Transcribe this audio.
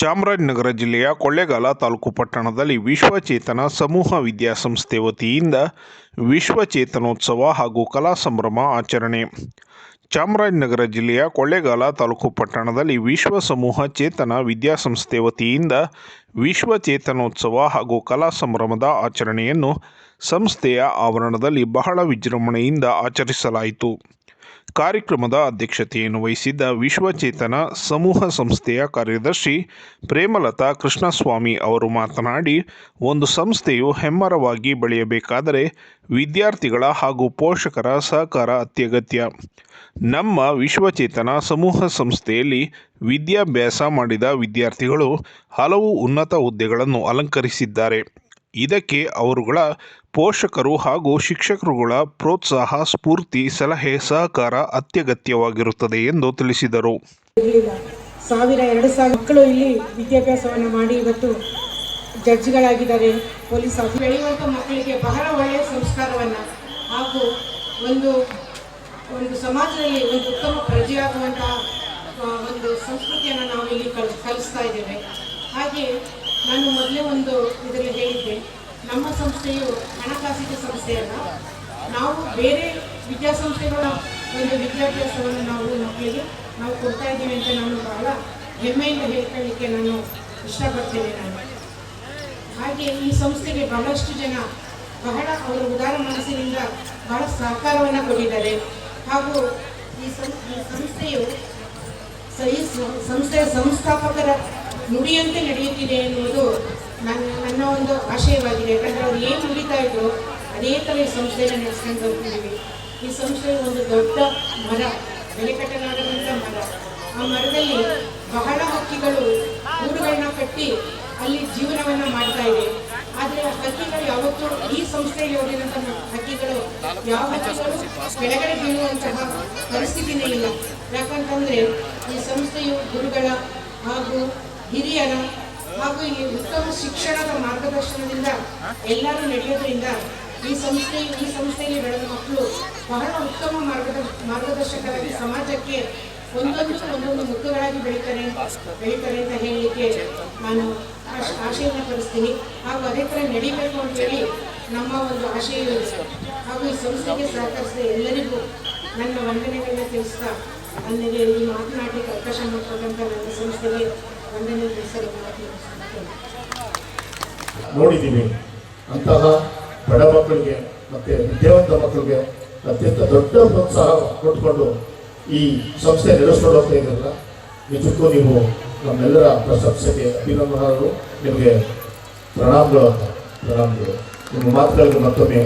ಚಾಮರಾಜನಗರ ಜಿಲ್ಲೆಯ ಕೊಳ್ಳೇಗಾಲ ತಾಲೂಕು ಪಟ್ಟಣದಲ್ಲಿ ವಿಶ್ವಚೇತನ ಸಮೂಹ ವಿದ್ಯಾಸಂಸ್ಥೆ ವತಿಯಿಂದ ವಿಶ್ವಚೇತನೋತ್ಸವ ಹಾಗೂ ಕಲಾ ಸಂಭ್ರಮ ಆಚರಣೆ. ಚಾಮರಾಜನಗರ ಜಿಲ್ಲೆಯ ಕೊಳ್ಳೇಗಾಲ ತಾಲೂಕು ಪಟ್ಟಣದಲ್ಲಿ ವಿಶ್ವ ಸಮೂಹ ಚೇತನ ವಿದ್ಯಾಸಂಸ್ಥೆ ವತಿಯಿಂದ ವಿಶ್ವಚೇತನೋತ್ಸವ ಹಾಗೂ ಕಲಾ ಸಂಭ್ರಮದ ಆಚರಣೆಯನ್ನು ಸಂಸ್ಥೆಯ ಆವರಣದಲ್ಲಿ ಬಹಳ ವಿಜೃಂಭಣೆಯಿಂದ ಆಚರಿಸಲಾಯಿತು. ಕಾರ್ಯಕ್ರಮದ ಅಧ್ಯಕ್ಷತೆಯನ್ನು ವಹಿಸಿದ್ದ ವಿಶ್ವಚೇತನ ಸಮೂಹ ಸಂಸ್ಥೆಯ ಕಾರ್ಯದರ್ಶಿ ಪ್ರೇಮಲತಾ ಕೃಷ್ಣಸ್ವಾಮಿ ಅವರು ಮಾತನಾಡಿ, ಒಂದು ಸಂಸ್ಥೆಯು ಹೆಮ್ಮರವಾಗಿ ಬೆಳೆಯಬೇಕಾದರೆ ವಿದ್ಯಾರ್ಥಿಗಳ ಹಾಗೂ ಪೋಷಕರ ಸಹಕಾರ ಅತ್ಯಗತ್ಯ. ನಮ್ಮ ವಿಶ್ವಚೇತನ ಸಮೂಹ ಸಂಸ್ಥೆಯಲ್ಲಿ ವಿದ್ಯಾಭ್ಯಾಸ ಮಾಡಿದ ವಿದ್ಯಾರ್ಥಿಗಳು ಹಲವು ಉನ್ನತ ಹುದ್ದೆಗಳನ್ನು ಅಲಂಕರಿಸಿದ್ದಾರೆ. ಇದಕ್ಕೆ ಅವರುಗಳ ಪೋಷಕರು ಹಾಗೂ ಶಿಕ್ಷಕರುಗಳ ಪ್ರೋತ್ಸಾಹ, ಸ್ಫೂರ್ತಿ, ಸಲಹೆ, ಸಹಕಾರ ಅತ್ಯಗತ್ಯವಾಗಿರುತ್ತದೆ ಎಂದು ತಿಳಿಸಿದರು. ಸಾವಿರ ಎರಡು ಸಾವಿರ ಮಕ್ಕಳು ಇಲ್ಲಿ ವಿದ್ಯಾಭ್ಯಾಸವನ್ನು ಮಾಡಿ ಇವತ್ತು ಜಡ್ಜ್ಗಳಾಗಿದ್ದಾರೆ. ಪೊಲೀಸ್ ಆಫೀಸ್ ಬೆಳೆಯುವಂಥ ಮಕ್ಕಳಿಗೆ ಬಹಳ ಒಳ್ಳೆಯ ಸಂಸ್ಕಾರವನ್ನು ಹಾಗೂ ಒಂದು ಒಂದು ಸಮಾಜದಲ್ಲಿ ಒಂದು ಉತ್ತಮ ಪ್ರಜೆಯಾಗುವಂತಹ ಒಂದು ಸಂಸ್ಕೃತಿಯನ್ನು ನಾವು ಇಲ್ಲಿ ಕಲ್, ಕಲಿಸ್ತಾ ಇದ್ದೇವೆ. ಹಾಗೆ ನಾನು ಮೊದಲೇ ಒಂದು ಇದರಲ್ಲಿ ಹೇಳಿದ್ದೆ, ನಮ್ಮ ಸಂಸ್ಥೆಯು ಹಣಕಾಸಿನ ಸಂಸ್ಥೆಯಲ್ಲ ನಾವು ಬೇರೆ ವಿದ್ಯಾಸಂಸ್ಥೆಗಳ ಒಂದು ವಿದ್ಯಾಭ್ಯಾಸವನ್ನು ನಾವು ಮಕ್ಕಳಿಗೆ ನಾವು ಕೊಡ್ತಾ ಇದ್ದೀವಿ ಅಂತ ನಾನು ಬಹಳ ಹೆಮ್ಮೆಯಿಂದ ಹೇಳ್ಕೊಳ್ಳಿಕ್ಕೆ ನಾನು ಇಷ್ಟಪಡ್ತೇನೆ ನಾನು. ಹಾಗೆ ಈ ಸಂಸ್ಥೆಗೆ ಬಹಳಷ್ಟು ಜನ ಬಹಳ ಅವರ ಉದಾರ ಮನಸ್ಸಿನಿಂದ ಬಹಳ ಸಹಕಾರವನ್ನು ಕೊಟ್ಟಿದ್ದಾರೆ. ಹಾಗೂ ಈ ಸಂಸ್ಥೆಯು ಈ ಸಂಸ್ಥೆಯ ಸಂಸ್ಥಾಪಕರ ನುಡಿಯಂತೆ ನಡೆಯುತ್ತಿದೆ ಎನ್ನುವುದು ನನ್ನ ನನ್ನ ಒಂದು ಆಶಯವಾಗಿದೆ. ಯಾಕಂದರೆ ಅವ್ರು ಏನು ನುಡಿತಾ ಇದ್ರು ಅದೇ ಥರ ಈ ಸಂಸ್ಥೆಯನ್ನು ನಡೆಸ್ಕೊಂಡು ಬರ್ತಿದ್ದೀವಿ ಈ ಸಂಸ್ಥೆಯ ಒಂದು ದೊಡ್ಡ ಮರ ಬೆಲೆ ಕಟ್ಟಲಾಗದಂಥ ಮರ. ಆ ಮರದಲ್ಲಿ ಬಹಳ ಹಕ್ಕಿಗಳು ಗೂಡುಗಳನ್ನ ಕಟ್ಟಿ ಅಲ್ಲಿ ಜೀವನವನ್ನು ಮಾಡ್ತಾ ಇದೆ. ಆದರೆ ಹಕ್ಕಿಗಳು ಯಾವತ್ತೂ ಈ ಸಂಸ್ಥೆಯಲ್ಲಿ ಹೋಗಿದಂಥ ಹಕ್ಕಿಗಳು, ಯಾವ ಹಕ್ಕಿಗಳು ಕೆಳಗಡೆ ಬೀಳುವಂತಹ ಪರಿಸ್ಥಿತಿನೇ ಇಲ್ಲ. ಯಾಕಂತಂದ್ರೆ ಈ ಸಂಸ್ಥೆಯು ಗುರುಗಳ ಹಾಗೂ ಹಿರಿಯರ ಹಾಗೂ ಇಲ್ಲಿ ಉತ್ತಮ ಶಿಕ್ಷಣದ ಮಾರ್ಗದರ್ಶನದಿಂದ ಎಲ್ಲರೂ ನಡೆಯೋದ್ರಿಂದ ಈ ಸಂಸ್ಥೆ, ಈ ಸಂಸ್ಥೆಯಲ್ಲಿ ಬೆಳೆದ ಮಕ್ಕಳು ಬಹಳ ಉತ್ತಮ ಮಾರ್ಗದ, ಮಾರ್ಗದರ್ಶಕರಾಗಿ ಸಮಾಜಕ್ಕೆ ಒಂದೊಂದು ಒಂದೊಂದು ಮುಖಗಳಾಗಿ ಬೆಳೀತಾರೆ ಬೆಳೀತಾರೆ ಅಂತ ಹೇಳಲಿಕ್ಕೆ ನಾನು ಆಶಯವನ್ನು ಪಡಿಸ್ತೀನಿ ಹಾಗೂ ಅದೇ ಥರ ನಡಿಬೇಕು ಅಂತ ಹೇಳಿ ನಮ್ಮ ಒಂದು ಆಶಯ ಹಾಗೂ ಈ ಸಂಸ್ಥೆಗೆ ಸಹಕರಿಸಿದ ಎಲ್ಲರಿಗೂ ನನ್ನ ವಂದನೆಗಳನ್ನ ತಿಳಿಸ್ತಾ ನನಗೆ ಈ ಮಾತನಾಡಲಿಕ್ಕೆ ಅವಕಾಶ ನೋಡಿದ್ದೀವಿ ಅಂತಹ ಬಡ ಮಕ್ಕಳಿಗೆ ಮತ್ತು ವಿದ್ಯಾವಂತ ಮಕ್ಕಳಿಗೆ ಅತ್ಯಂತ ದೊಡ್ಡ ಪ್ರೋತ್ಸಾಹ ಕೊಟ್ಟುಕೊಂಡು ಈ ಸಂಸ್ಥೆ ನಡೆಸ್ಕೊಂಡು ಹೋಗ್ತಾ ಇದ್ರಲ್ಲ ನಿಜಕ್ಕೂ ನೀವು ನಮ್ಮೆಲ್ಲರ ಪ್ರಶಂಸೆಗೆ ಅಭಿನಂದನರು ನಿಮಗೆ ಪ್ರಣಾಮಗಳು ಪ್ರಣಾಮಗಳು. ನಿಮ್ಮ ಮಾತುಗಳಿಗೆ ಮತ್ತೊಮ್ಮೆ